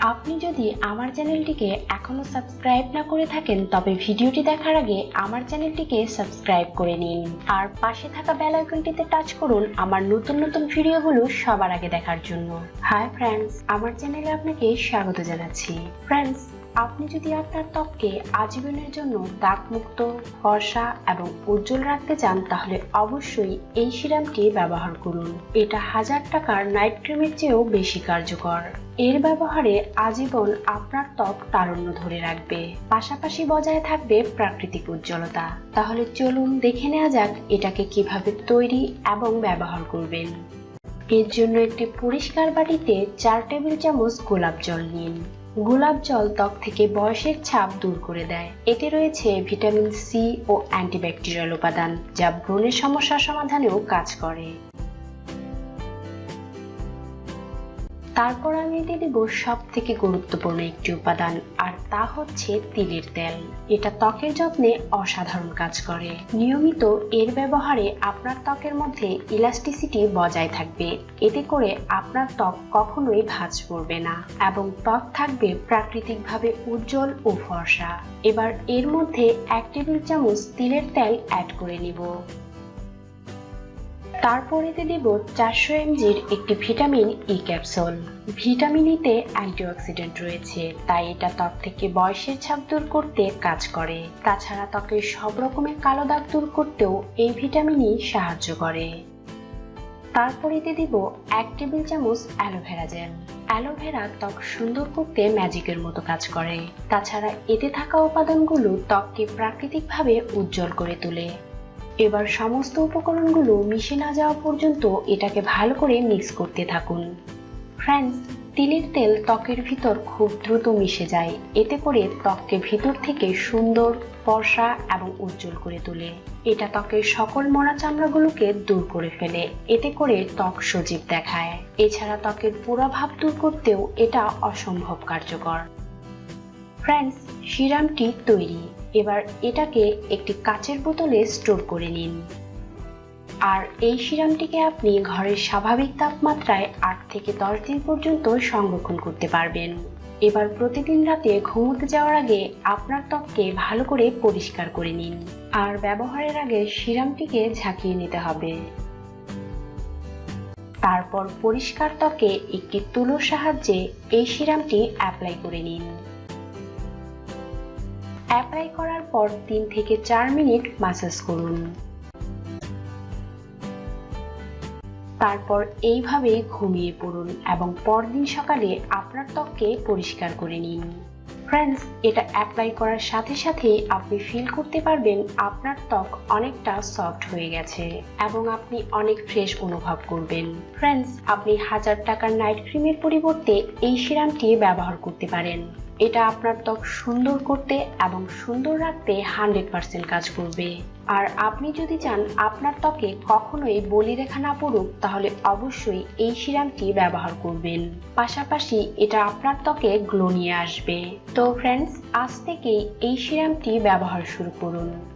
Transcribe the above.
আপনি যদি আমার চ্যানেলটিকে এখনও সাবস্ক্রাইব না করে থাকেন, তবে ভিডিওটি দেখার আগে আমার চ্যানেলটিকে সাবস্ক্রাইব করে নিন। আর পাশে থাকা বেল আইকনটিতে টাচ করুন আমার নতুন নতুন ভিডিওগুলো সবার আগে দেখার জন্য। হাই ফ্রেন্ডস, আমার চ্যানেলে আপনাকে স্বাগত জানাচ্ছি। ফ্রেন্ডস আপনি যদি আপনার ত্বককে আজীবনের জন্য দাগমুক্ত, ফর্সা এবং উজ্জ্বল রাখতে চান, তাহলে অবশ্যই এই সিরামটি ব্যবহার করুন। এটা হাজার টাকার নাইট ক্রিমের চেয়েও বেশি কার্যকর। এর ব্যবহারে আজীবন আপনার ত্বক তারুণ্য ধরে রাখবে। পাশাপাশি বজায় থাকবে প্রাকৃতিক উজ্জ্বলতা। তাহলে চলুন দেখে নেওয়া যাক এটাকে কীভাবে তৈরি এবং ব্যবহার করবেন। এর জন্য একটি পরিষ্কার বাটিতে চার টেবিল চামচ গোলাপ জল নিন। গোলাপ জল ত্বক থেকে বয়সের ছাপ দূর করে দেয়। এতে রয়েছে ভিটামিন সি ও অ্যান্টিব্যাকটেরিয়াল উপাদান, যা ব্রণের সমস্যা সমাধানেও কাজ করে। তারপর আমি এতে দেব সব থেকে গুরুত্বপূর্ণ একটি উপাদান, আর তা হচ্ছে তিলের তেল। এটা ত্বকের যত্নে অসাধারণ কাজ করে। নিয়মিত এর ব্যবহারে আপনার ত্বকের মধ্যে ইলাস্টিসিটি বজায় থাকবে। এতে করে আপনার ত্বক কখনোই ভাঁজ পড়বে না এবং ত্বক থাকবে প্রাকৃতিকভাবে উজ্জ্বল ও ফর্সা। এবার এর মধ্যে এক টেবিল চামচ তিলের তেল অ্যাড করে নিব। তারপর এতে দেব চারশো এমজির একটি ভিটামিন ই ক্যাপসুল। ভিটামিন ইতে অ্যান্টিঅক্সিডেন্ট রয়েছে, তাই এটা ত্বক থেকে বয়সের ছাপ দূর করতে কাজ করে। তাছাড়া ত্বকের সব রকমের কালো দাগ দূর করতেও এই ভিটামিনই সাহায্য করে। তারপর এতে দিব এক টেবিল চামচ অ্যালোভেরা জেল। অ্যালোভেরা ত্বক সুন্দর করতে ম্যাজিকের মতো কাজ করে। তাছাড়া এতে থাকা উপাদানগুলো ত্বককে প্রাকৃতিকভাবে উজ্জ্বল করে তোলে। এবার সমস্ত উপকরণগুলো মিশে না যাওয়া পর্যন্ত এটাকে ভালো করে মিক্স করতে থাকুন। ফ্রেন্ডস তিলের তেল ত্বকের ভিতর খুব দ্রুত মিশে যায়। এতে করে ত্বককে ভিতর থেকে সুন্দর, ফর্সা এবং উজ্জ্বল করে তোলে। এটা ত্বকের সকল মরা চামড়াগুলোকে দূর করে ফেলে। এতে করে ত্বক সজীব দেখায়। এছাড়া ত্বকের পুরাভাব দূর করতেও এটা অসম্ভব কার্যকর। ফ্রেন্ডস সিরামটি তৈরি। এবার এটাকে একটি কাচের বোতলে স্টোর করে নিন। আর এই সিরামটিকে আপনি ঘরের স্বাভাবিক তাপমাত্রায় আট থেকে দশ দিন পর্যন্ত সংরক্ষণ করতে পারবেন। এবার প্রতিদিন রাতে ঘুমোতে যাওয়ার আগে আপনার ত্বককে ভালো করে পরিষ্কার করে নিন। আর ব্যবহারের আগে সিরামটিকে ঝাঁকিয়ে নিতে হবে। তারপর পরিষ্কার ত্বকে একটি তুলোর সাহায্যে এই সিরামটি অ্যাপ্লাই করে নিন। অ্যাপ্লাই করার পর তিন থেকে চার মিনিট মাসাজ করুন। তারপর এইভাবে ঘুমিয়ে পড়ুন এবং পরদিন সকালে আপনার ত্বককে পরিষ্কার করে নিন। ফ্রেন্ডস এটা অ্যাপ্লাই করার সাথে সাথে আপনি ফিল করতে পারবেন আপনার ত্বক অনেকটা সফট হয়ে গেছে এবং আপনি অনেক ফ্রেশ অনুভব করবেন। ফ্রেন্ডস আপনি হাজার টাকার নাইট ক্রিমের পরিবর্তে এই সিরামটি ব্যবহার করতে পারেন। এটা আপনার ত্বক সুন্দর করতে এবং সুন্দর রাখতে হান্ড্রেড পার্সেন্ট কাজ করবে। আর আপনি যদি চান আপনার ত্বকে কখনোই বলি রেখা না পড়ুক, তাহলে অবশ্যই এই সিরামটি ব্যবহার করবেন। পাশাপাশি এটা আপনার ত্বকে গ্লো নিয়ে আসবে। তো ফ্রেন্ডস আজ থেকেই এই সিরামটি ব্যবহার শুরু করুন।